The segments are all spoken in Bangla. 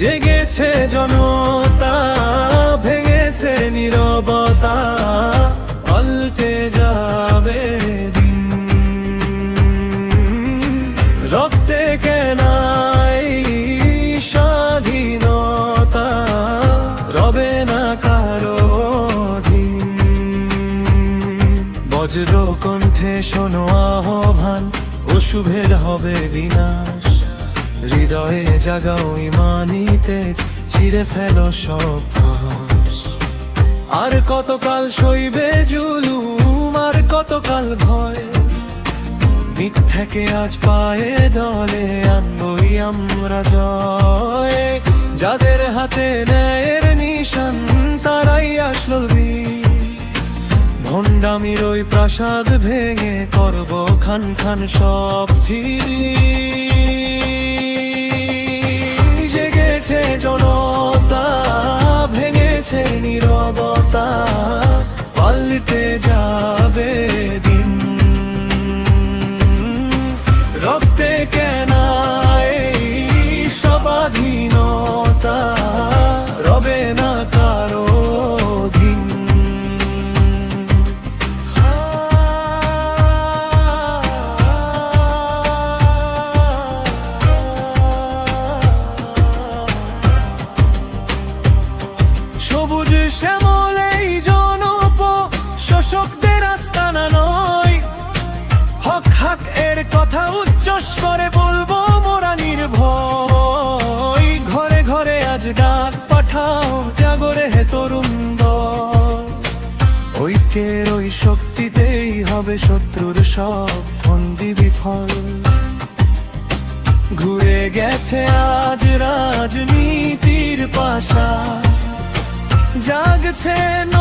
জেগেছে জনতা, ভেঙেছে নীরবতা, পাল্টে যাবে দিন। রক্তে কেনাই স্বাধীনতা, রবে না কারও বজ্র কণ্ঠে শোনো আহ্বান অশুভের হবে বিনাশ। হৃদয়ে জাগাও ইমানি তেজ ছিঁড়ে ফেলো সব আর কতকাল সইবে জুলুম, আর কতকাল ভয়? মিথ্যাকে আজ পায়ে দলে আনবই আমরা জয়। যাদের হাতে ন্যায়ের নিশান, তারাই আসলো ভণ্ডামির ওই প্রাসাদ ভেঙে করব খান খান সব স্থির পাল্টে যাবে হক এর কথা উচ্চ স্বরে বলব, মোরা নির্ভয়। ঘরে ঘরে আজ ডাক পাঠাও, জাগরে হে তরুণ। ঐক্যের ওই শক্তিতেই হবে শত্রুর সব ফন্দি বিফল। ঘুরে গেছে আজ রাজনীতির পাশা। জাগছে নতুন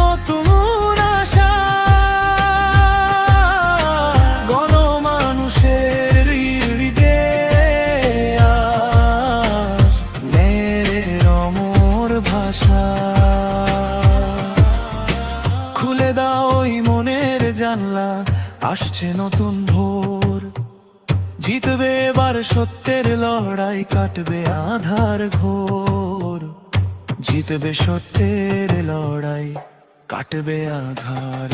খুলে দাও ওই মনের জানলা, আসছে নতুন ভোর। জিতবে এবার সত্যের লড়াই, কাটবে আধার ঘোর। জিতবে সত্যের লড়াই, কাটবে আধার